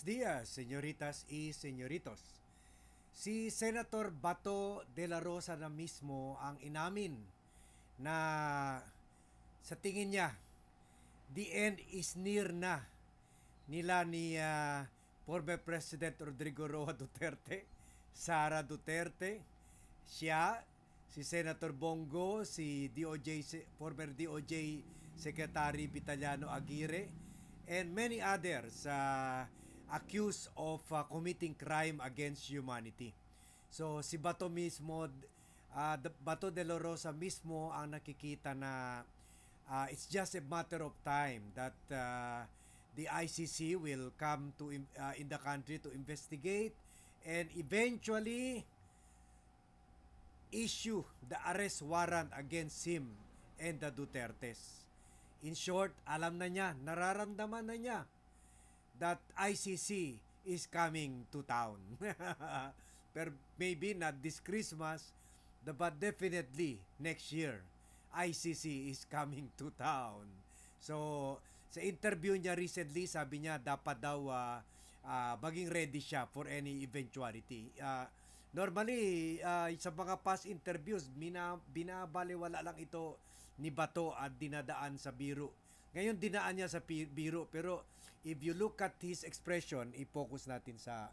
Buenos días, señoritas y señoritos. Si Senator Bato de la Rosa na mismo ang inamin na sa tingin niya the end is near na nila ni ah, former President Rodrigo Roa Duterte, Sara Duterte, siya, si Senator Bongo, si DOJ, former DOJ Secretary Vitaliano Aguirre, and many others uh, accused of uh, committing crime against humanity. So si Bato mismo, uh, Bato de la Rosa mismo ang nakikita na uh, it's just a matter of time that uh, the ICC will come to uh, in the country to investigate and eventually issue the arrest warrant against him and the Dutertes. In short, alam na niya, nararamdaman na niya that ICC is coming to town. Pero maybe not this Christmas, but definitely next year, ICC is coming to town. So, sa interview niya recently, sabi niya dapat daw ah, ah, maging ready siya for any eventuality. Ah, normally, ah, sa mga past interviews, bina, binabaliwala lang ito ni Bato at dinadaan sa biro. Ngayon dinaan niya sa biro pero if you look at his expression, i-focus natin sa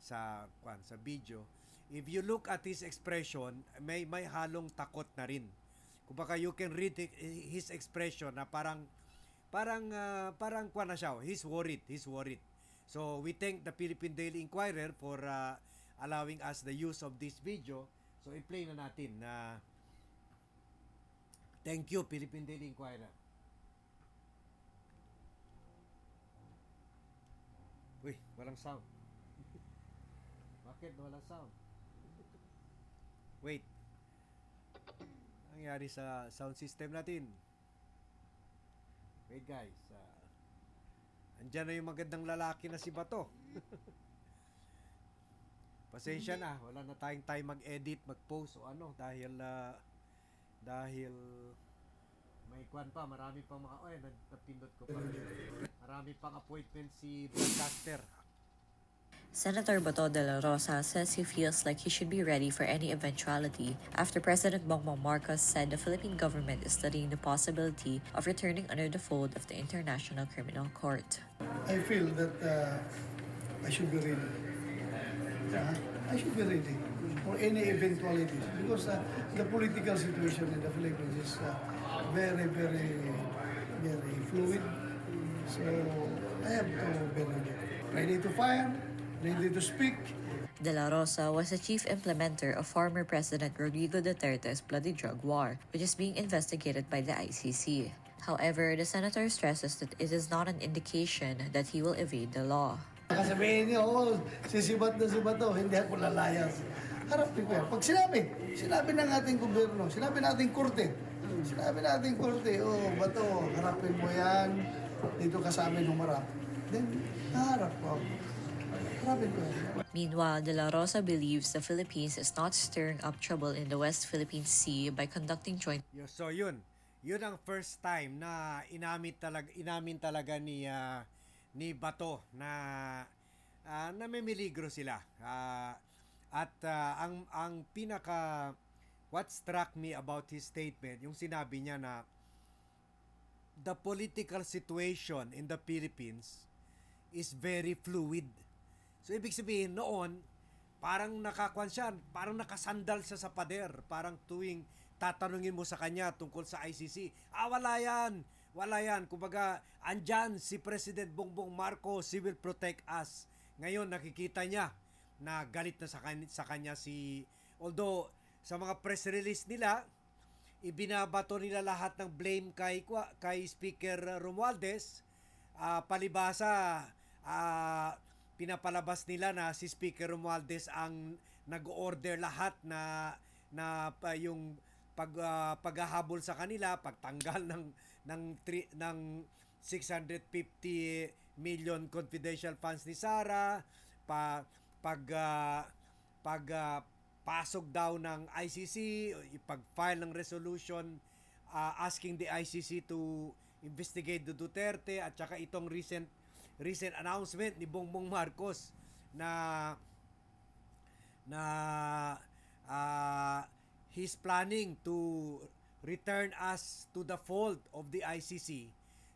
sa kwan sa video. If you look at his expression, may may halong takot na rin. Kumbaga you can read his expression na parang parang ah, parang kwan na siya, he's worried, he's worried. So we thank the Philippine Daily Inquirer for ah, allowing us the use of this video. So i-play na natin na Thank you Philippine Daily Inquirer. Uy, walang sound. Bakit walang sound? Wait. Ang nangyari sa sound system natin? Wait guys. Uh, andyan na yung magandang lalaki na si Bato. Pasensya na, wala na tayong time mag-edit, mag-post o ano dahil ah, dahil may kwan pa, marami pang mga, nag- napindot ko pa. Marami pang appointment si broadcaster. Senator Bato de la Rosa says he feels like he should be ready for any eventuality after President Bongbong Marcos said the Philippine government is studying the possibility of returning under the fold of the International Criminal Court. I feel that uh, I should be ready. Uh, I should be ready for any eventuality because uh, the political situation in the Philippines is uh, very, very, very fluid. So I have to be ready. To fire, ready to speak, De La Rosa was the chief implementer of former President Rodrigo Duterte's bloody drug war, which is being investigated by the ICC. However, the senator stresses that it is not an indication that he will evade the law. Nakasabihin niyo, oh, sisibat na si Bato, hindi ako lalayas. Harapin ko yan. Pag sinabi, sinabi ng ating gobyerno, sinabi ng ating korte, sinabi ng ating korte, oh, Bato, harapin mo yan, dito ka sa amin humarap. Then, haharap ko. Harapin ko yan. Meanwhile, De La Rosa believes the Philippines is not stirring up trouble in the West Philippine Sea by conducting joint Yo, so yun, yun ang first time na inamin talaga inamin talaga ni ah, ni Bato na uh, namimiligro sila. Ah, at ah, ang ang pinaka what struck me about his statement, yung sinabi niya na the political situation in the Philippines is very fluid. So ibig sabihin noon, parang nakakwan siya, parang nakasandal siya sa pader, parang tuwing tatanungin mo sa kanya tungkol sa ICC, ah wala yan, wala yan. Kumbaga, andyan si President Bongbong Marcos, he will protect us. Ngayon nakikita niya na galit na sa kanya, sa kanya si, although sa mga press release nila, ibinabato nila lahat ng blame kay kay Speaker Romualdez. Ah, palibasa ah, pinapalabas nila na si Speaker Romualdez ang nag-order lahat na na pa, yung pag ah, paghahabol sa kanila, pagtanggal ng ng tri, ng 650 million confidential funds ni Sara, pa pag ah, pag ah, pasok daw ng ICC, ipag-file ng resolution uh, asking the ICC to investigate the Duterte at saka itong recent recent announcement ni Bongbong Marcos na na uh, he's planning to return us to the fold of the ICC.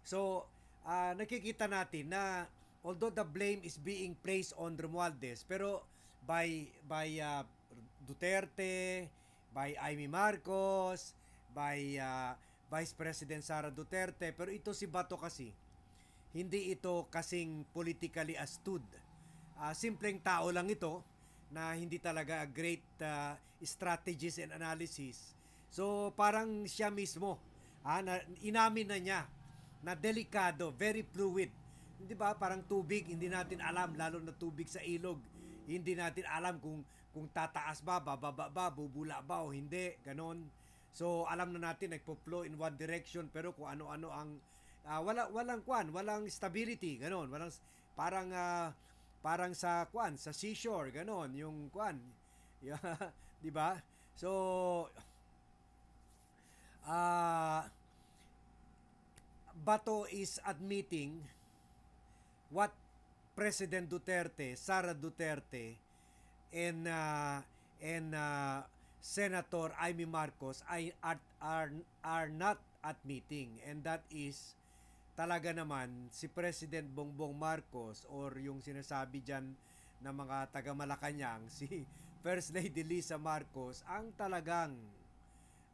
So, uh, nakikita natin na although the blame is being placed on Romualdez, pero by by uh, Duterte, by Amy Marcos, by uh, Vice President Sara Duterte, pero ito si Bato kasi hindi ito kasing politically astute. Ah, simpleng tao lang ito na hindi talaga great ah, strategies and analysis. So parang siya mismo, ah, na, inamin na niya na delikado, very fluid. Hindi ba? Parang tubig, hindi natin alam, lalo na tubig sa ilog. Hindi natin alam kung kung tataas ba, bababa ba, bubula ba o hindi, ganon. So alam na natin nagpo-flow in one direction pero kung ano-ano ang ah, wala walang kwan, walang stability, ganon. Walang parang ah, parang sa kwan, sa seashore, ganon, yung kwan. Yeah, 'di ba? So ah Bato is admitting what President Duterte, Sara Duterte, and uh, and uh, Senator Amy Marcos ay are, are are not admitting and that is talaga naman si President Bongbong Marcos or yung sinasabi diyan ng mga taga Malacanang si First Lady Lisa Marcos ang talagang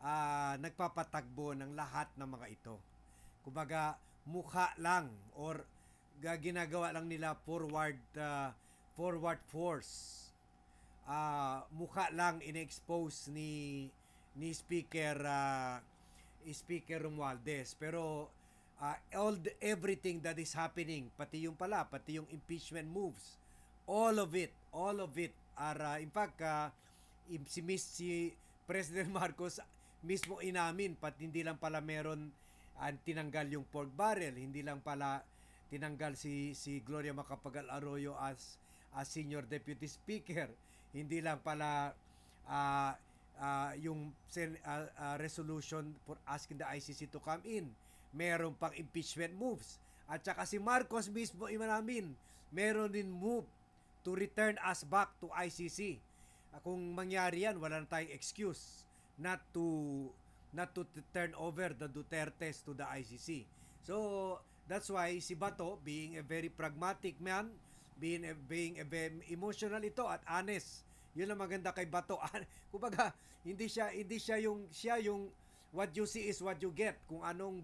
ah, nagpapatagbo ng lahat ng mga ito. Kumbaga mukha lang or ga- ginagawa lang nila forward ah, forward force ah mukha lang in-expose ni ni Speaker ah, Speaker Romualdez. Pero ah, all the, everything that is happening pati yung pala pati yung impeachment moves all of it all of it are ah, in fact im- si Miss si President Marcos mismo inamin pati hindi lang pala meron ah, tinanggal yung pork barrel hindi lang pala tinanggal si si Gloria Macapagal Arroyo as as senior deputy speaker hindi lang pala ah, ah, yung ah, ah, resolution for asking the ICC to come in. Meron pang impeachment moves. At saka si Marcos mismo imanamin meron din move to return us back to ICC Ah, kung mangyari yan wala na tayong excuse not to not to turn over the Dutertes to the ICC. So that's why si Bato being a very pragmatic man, being being very emotional ito at honest. Yun ang maganda kay Bato. Kumbaga, hindi siya hindi siya yung siya yung what you see is what you get. Kung anong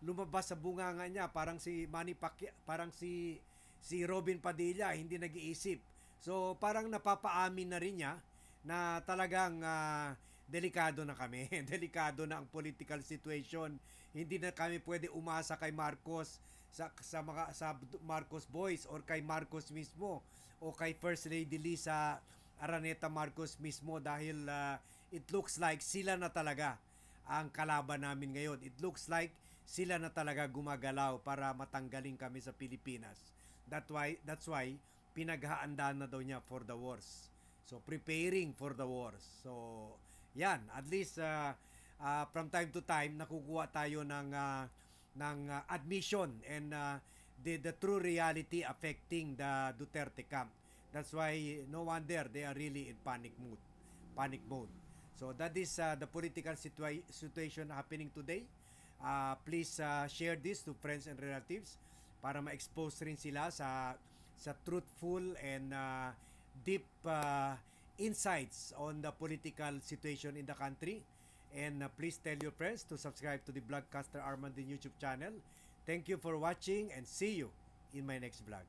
lumabas sa bunganga niya, parang si Manny Pacquiao, parang si si Robin Padilla hindi nag-iisip. So parang napapaamin na rin niya na talagang ah, delikado na kami. delikado na ang political situation. Hindi na kami pwede umasa kay Marcos sa sa mga sa Marcos Boys or kay Marcos mismo o kay First Lady Lisa Araneta Marcos mismo dahil ah, it looks like sila na talaga ang kalaban namin ngayon. It looks like sila na talaga gumagalaw para matanggalin kami sa Pilipinas. That why that's why pinaghaandaan na daw niya for the wars. So preparing for the wars. So yan, at least uh, uh, from time to time nakukuha tayo ng uh, ng uh, admission and uh, the the true reality affecting the Duterte camp. That's why no wonder they are really in panic mood. Panic mode. So that is uh, the political situa- situation happening today. Uh, please uh, share this to friends and relatives para ma-expose rin sila sa sa truthful and uh, deep uh, insights on the political situation in the country. And uh, please tell your friends to subscribe to the Vlogcaster Armandin YouTube channel. Thank you for watching and see you in my next vlog.